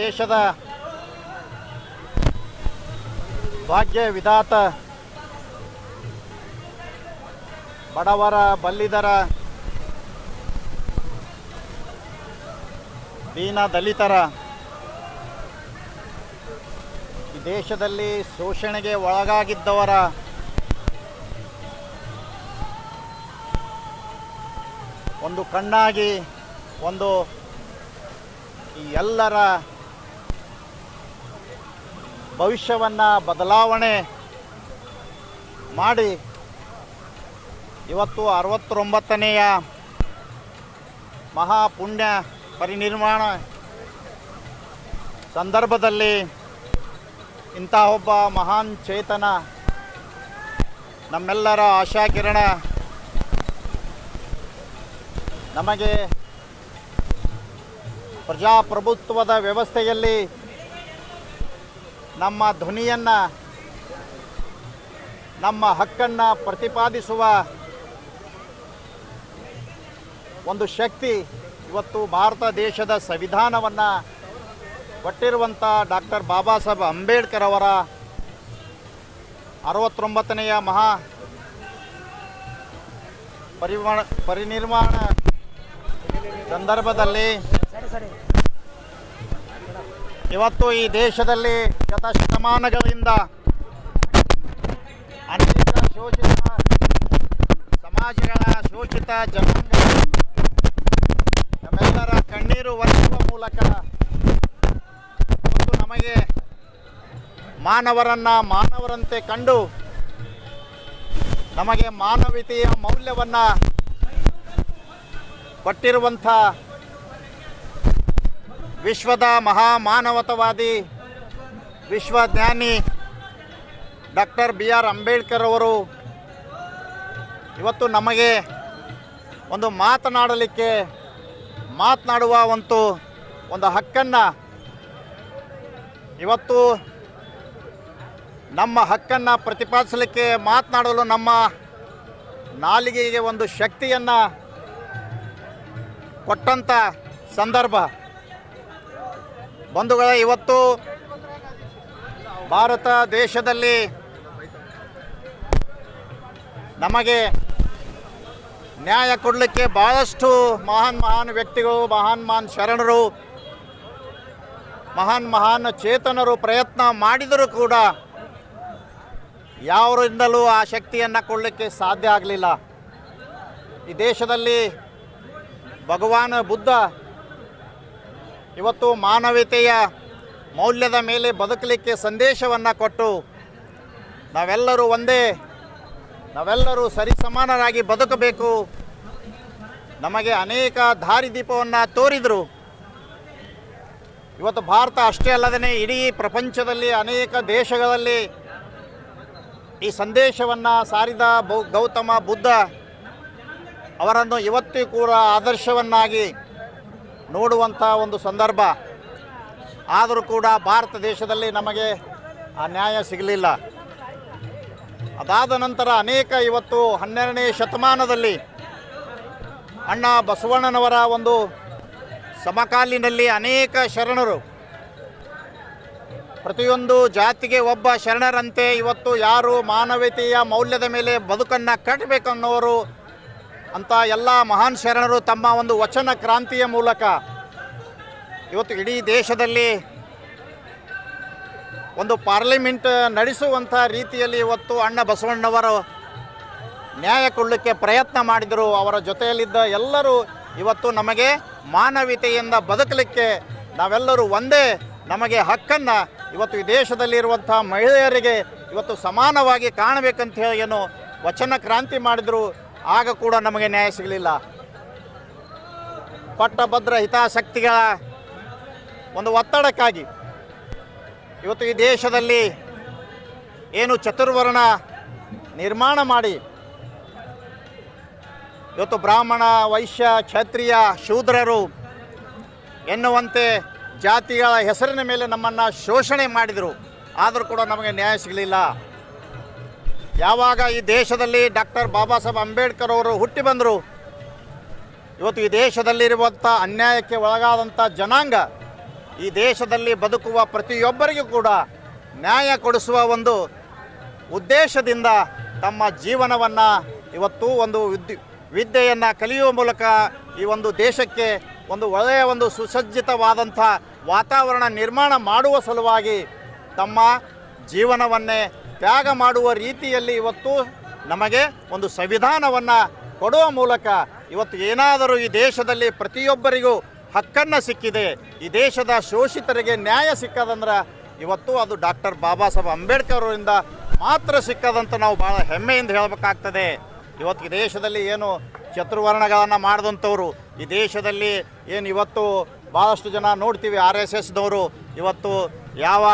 ದೇಶದ ಭಾಗ್ಯ ವಿಧಾತ, ಬಡವರ ಬಲ್ಲಿದರ, ದೀನ ದಲಿತರ, ಈ ದೇಶದಲ್ಲಿ ಶೋಷಣೆಗೆ ಒಳಗಾಗಿದ್ದವರ, ಒಂದು ಕಣ್ಣಾಗಿ, ಒಂದು ಎಲ್ಲರ ಭವಿಷ್ಯವನ್ನು ಬದಲಾವಣೆ ಮಾಡಿ ಇವತ್ತು ಅರವತ್ತೊಂಬತ್ತನೆಯ ಮಹಾಪುಣ್ಯ ಪರಿನಿರ್ಮಾಣ ಸಂದರ್ಭದಲ್ಲಿ ಇಂಥ ಒಬ್ಬ ಮಹಾನ್ ಚೇತನ ನಮ್ಮೆಲ್ಲರ ಆಶಾಕಿರಣ. ನಮಗೆ ಪ್ರಜಾಪ್ರಭುತ್ವದ ವ್ಯವಸ್ಥೆಯಲ್ಲಿ ನಮ್ಮ ಧ್ವನಿಯನ್ನು, ನಮ್ಮ ಹಕ್ಕನ್ನು ಪ್ರತಿಪಾದಿಸುವ ಒಂದು ಶಕ್ತಿ ಇವತ್ತು ಭಾರತ ದೇಶದ ಸಂವಿಧಾನವನ್ನು ಕೊಟ್ಟಿರುವಂಥ ಡಾಕ್ಟರ್ ಬಾಬಾ ಸಾಹೇಬ್ ಅಂಬೇಡ್ಕರ್ ಅವರ ಅರವತ್ತೊಂಬತ್ತನೆಯ ಮಹಾ ಪರಿಮಾಣ ಪರಿನಿರ್ಮಾಣ ಸಂದರ್ಭದಲ್ಲಿ ಇವತ್ತು ಈ ದೇಶದಲ್ಲಿ ಶತಶತಮಾನಗಳಿಂದ ಅನೇಕ ಶೋಷಿತ ಸಮಾಜಗಳ ಶೋಷಿತ ಜನಾಂಗ ನಮ್ಮೆಲ್ಲರ ಕಣ್ಣೀರು ಒರೆಸುವ ಮೂಲಕ ಮತ್ತು ನಮಗೆ ಮಾನವರನ್ನ ಮಾನವರಂತೆ ಕಂಡು ನಮಗೆ ಮಾನವೀಯತೆಯ ಮೌಲ್ಯವನ್ನು ಕೊಟ್ಟಿರುವಂಥ ವಿಶ್ವದ ಮಹಾಮಾನವತವಾದಿ ವಿಶ್ವಜ್ಞಾನಿ ಡಾಕ್ಟರ್ ಬಿ ಆರ್ ಅಂಬೇಡ್ಕರ್ ಅವರು ಇವತ್ತು ನಮಗೆ ಒಂದು ಮಾತನಾಡಲಿಕ್ಕೆ, ಮಾತನಾಡುವ ಒಂದು ಒಂದು ಹಕ್ಕನ್ನು ಇವತ್ತು ನಮ್ಮ ಹಕ್ಕನ್ನು ಪ್ರತಿಪಾದಿಸಲಿಕ್ಕೆ ಮಾತನಾಡಲು ನಮ್ಮ ನಾಲಿಗೆಗೆ ಒಂದು ಶಕ್ತಿಯನ್ನು ಕೊಟ್ಟಂಥ ಸಂದರ್ಭ. ಬಂಧುಗಳೇ, ಇವತ್ತು ಭಾರತ ದೇಶದಲ್ಲಿ ನಮಗೆ ನ್ಯಾಯ ಕೊಡಲಿಕ್ಕೆ ಭಾಳಷ್ಟು ಮಹಾನ್ ಮಹಾನ್ ವ್ಯಕ್ತಿಗಳು, ಮಹಾನ್ ಮಹಾನ್ ಶರಣರು, ಮಹಾನ್ ಮಹಾನ್ ಚೇತನರು ಪ್ರಯತ್ನ ಮಾಡಿದರೂ ಕೂಡ ಯಾವರಿಂದಲೂ ಆ ಶಕ್ತಿಯನ್ನು ಕೊಡಲಿಕ್ಕೆ ಸಾಧ್ಯ ಆಗಲಿಲ್ಲ. ಈ ದೇಶದಲ್ಲಿ ಭಗವಾನ್ ಬುದ್ಧ ಇವತ್ತು ಮಾನವೀಯತೆಯ ಮೌಲ್ಯದ ಮೇಲೆ ಬದುಕಲಿಕ್ಕೆ ಸಂದೇಶವನ್ನು ಕೊಟ್ಟು ನಾವೆಲ್ಲರೂ ಒಂದೇ, ನಾವೆಲ್ಲರೂ ಸರಿಸಮಾನರಾಗಿ ಬದುಕಬೇಕು. ನಮಗೆ ಅನೇಕ ದಾರಿದೀಪವನ್ನು ತೋರಿದರು. ಇವತ್ತು ಭಾರತ ಅಷ್ಟೇ ಅಲ್ಲದೇ ಇಡೀ ಪ್ರಪಂಚದಲ್ಲಿ, ಅನೇಕ ದೇಶಗಳಲ್ಲಿ ಈ ಸಂದೇಶವನ್ನು ಸಾರಿದ ಬೌ, ಗೌತಮ ಬುದ್ಧ ಅವರನ್ನು ಇವತ್ತಿಗೂ ಕೂಡ ಆದರ್ಶವನ್ನಾಗಿ ನೋಡುವಂಥ ಒಂದು ಸಂದರ್ಭ. ಆದರೂ ಕೂಡ ಭಾರತ ದೇಶದಲ್ಲಿ ನಮಗೆ ಆ ನ್ಯಾಯ ಸಿಗಲಿಲ್ಲ. ಅದಾದ ನಂತರ ಅನೇಕ ಇವತ್ತು ಹನ್ನೆರಡನೇ ಶತಮಾನದಲ್ಲಿ ಅಣ್ಣ ಬಸವಣ್ಣನವರ ಒಂದು ಸಮಕಾಲಿನಲ್ಲಿ ಅನೇಕ ಶರಣರು. ಪ್ರತಿಯೊಂದು ಜಾತಿಗೆ ಒಬ್ಬ ಶರಣರಂತೆ ಇವತ್ತು ಯಾರು ಮಾನವೀಯತೆಯ ಮೌಲ್ಯದ ಮೇಲೆ ಬದುಕನ್ನು ಕಟ್ಟಬೇಕನ್ನೋರು ಅಂತ ಎಲ್ಲ ಮಹಾನ್ ಶರಣರು ತಮ್ಮ ಒಂದು ವಚನ ಕ್ರಾಂತಿಯ ಮೂಲಕ ಇವತ್ತು ಇಡೀ ದೇಶದಲ್ಲಿ ಒಂದು ಪಾರ್ಲಿಮೆಂಟ್ ನಡೆಸುವಂಥ ರೀತಿಯಲ್ಲಿ ಇವತ್ತು ಅಣ್ಣ ಬಸವಣ್ಣವರು ನ್ಯಾಯ ಕೊಡಲಿಕ್ಕೆ ಪ್ರಯತ್ನ ಮಾಡಿದರು. ಅವರ ಜೊತೆಯಲ್ಲಿದ್ದ ಎಲ್ಲರೂ ಇವತ್ತು ನಮಗೆ ಮಾನವೀಯತೆಯಿಂದ ಬದುಕಲಿಕ್ಕೆ ನಾವೆಲ್ಲರೂ ಒಂದೇ ನಮಗೆ ಹಕ್ಕನ್ನು ಇವತ್ತು ಈ ದೇಶದಲ್ಲಿರುವಂಥ ಮಹಿಳೆಯರಿಗೆ ಇವತ್ತು ಸಮಾನವಾಗಿ ಕಾಣಬೇಕಂತ ಹೇಳಿ ಏನು ವಚನ ಕ್ರಾಂತಿ ಮಾಡಿದರು. ಆಗ ಕೂಡ ನಮಗೆ ನ್ಯಾಯ ಸಿಗಲಿಲ್ಲ. ಪಟ್ಟಭದ್ರ ಹಿತಾಸಕ್ತಿಗಳ ಒಂದು ಒತ್ತಡಕ್ಕಾಗಿ ಇವತ್ತು ಈ ದೇಶದಲ್ಲಿ ಏನು ಚತುರ್ವರ್ಣ ನಿರ್ಮಾಣ ಮಾಡಿ, ಇವತ್ತು ಬ್ರಾಹ್ಮಣ, ವೈಶ್ಯ, ಕ್ಷತ್ರಿಯ, ಶೂದ್ರರು ಎನ್ನುವಂತೆ ಜಾತಿಗಳ ಹೆಸರಿನ ಮೇಲೆ ನಮ್ಮನ್ನು ಶೋಷಣೆ ಮಾಡಿದರು. ಆದರೂ ಕೂಡ ನಮಗೆ ನ್ಯಾಯ ಸಿಗಲಿಲ್ಲ. ಯಾವಾಗ ಈ ದೇಶದಲ್ಲಿ ಡಾಕ್ಟರ್ ಬಾಬಾ ಸಾಹೇಬ್ ಅಂಬೇಡ್ಕರ್ ಅವರು ಹುಟ್ಟಿ ಬಂದರು? ಇವತ್ತು ಈ ದೇಶದಲ್ಲಿರುವಂಥ ಅನ್ಯಾಯಕ್ಕೆ ಒಳಗಾದಂಥ ಜನಾಂಗ ಈ ದೇಶದಲ್ಲಿ ಬದುಕುವ ಪ್ರತಿಯೊಬ್ಬರಿಗೂ ಕೂಡ ನ್ಯಾಯ ಕೊಡಿಸುವ ಒಂದು ಉದ್ದೇಶದಿಂದ ತಮ್ಮ ಜೀವನವನ್ನು ಇವತ್ತು ಒಂದು ವಿದ್ಯೆ ವಿದ್ಯೆಯನ್ನು ಕಲಿಯುವ ಮೂಲಕ ಈ ಒಂದು ದೇಶಕ್ಕೆ ಒಂದು ಒಳ್ಳೆಯ ಒಂದು ಸುಸಜ್ಜಿತವಾದಂಥ ವಾತಾವರಣ ನಿರ್ಮಾಣ ಮಾಡುವ ಸಲುವಾಗಿ ತಮ್ಮ ಜೀವನವನ್ನೇ ತ್ಯಾಗ ಮಾಡುವ ರೀತಿಯಲ್ಲಿ ಇವತ್ತು ನಮಗೆ ಒಂದು ಸಂವಿಧಾನವನ್ನು ಕೊಡುವ ಮೂಲಕ ಇವತ್ತು ಏನಾದರೂ ಈ ದೇಶದಲ್ಲಿ ಪ್ರತಿಯೊಬ್ಬರಿಗೂ ಹಕ್ಕನ್ನು ಸಿಕ್ಕಿದೆ, ಈ ದೇಶದ ಶೋಷಿತರಿಗೆ ನ್ಯಾಯ ಸಿಕ್ಕದಂದ್ರೆ ಇವತ್ತು ಅದು ಡಾಕ್ಟರ್ ಬಾಬಾ ಸಾಹೇಬ್ ಅಂಬೇಡ್ಕರ್ ಅವರಿಂದ ಮಾತ್ರ ಸಿಕ್ಕದಂತ ನಾವು ಭಾಳ ಹೆಮ್ಮೆಯಿಂದ ಹೇಳಬೇಕಾಗ್ತದೆ. ಇವತ್ತು ಈ ದೇಶದಲ್ಲಿ ಏನು ಚತುರ್ವರ್ಣಗಳನ್ನು ಮಾಡಿದಂಥವ್ರು, ಈ ದೇಶದಲ್ಲಿ ಏನು ಇವತ್ತು ಭಾಳಷ್ಟು ಜನ ನೋಡ್ತೀವಿ ಆರ್ ಎಸ್ ಎಸ್ದವರು ಇವತ್ತು ಯಾವ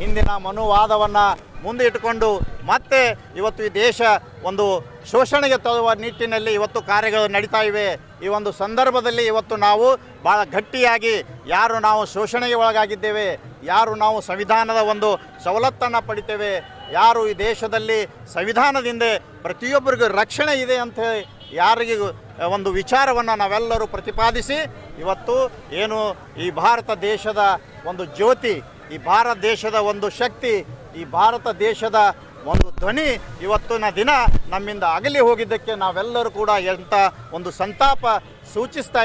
ಹಿಂದಿನ ಮನುವಾದವನ್ನು ಮುಂದೆ ಇಟ್ಟುಕೊಂಡು ಮತ್ತೆ ಇವತ್ತು ಈ ದೇಶ ಒಂದು ಶೋಷಣೆಗೆ ತರುವ ನಿಟ್ಟಿನಲ್ಲಿ ಇವತ್ತು ಕಾರ್ಯಗಳು ನಡೀತಾ ಇವೆ. ಈ ಒಂದು ಸಂದರ್ಭದಲ್ಲಿ ಇವತ್ತು ನಾವು ಭಾಳ ಗಟ್ಟಿಯಾಗಿ ಯಾರು ನಾವು ಶೋಷಣೆಗೆ ಒಳಗಾಗಿದ್ದೇವೆ, ಯಾರು ನಾವು ಸಂವಿಧಾನದ ಒಂದು ಸವಲತ್ತನ್ನು ಪಡಿತೇವೆ, ಯಾರು ಈ ದೇಶದಲ್ಲಿ ಸಂವಿಧಾನದಿಂದ ಪ್ರತಿಯೊಬ್ಬರಿಗೂ ರಕ್ಷಣೆ ಇದೆ ಅಂತ ಯಾರಿಗೂ ಒಂದು ವಿಚಾರವನ್ನು ನಾವೆಲ್ಲರೂ ಪ್ರತಿಪಾದಿಸಿ ಇವತ್ತು ಏನು ಈ ಭಾರತ ದೇಶದ ಒಂದು ಜ್ಯೋತಿ ಈ ಭಾರತ ದೇಶದ ಒಂದು ಶಕ್ತಿ, ಈ ಭಾರತ ದೇಶದ ಒಂದು ಧ್ವನಿ ಇವತ್ತಿನ ದಿನ ನಮ್ಮಿಂದ ಅಗಲಿ ಹೋಗಿದ್ದಕ್ಕೆ ನಾವೆಲ್ಲರೂ ಕೂಡ ಎಂಥ ಒಂದು ಸಂತಾಪ ಸೂಚಿಸ್ತಾ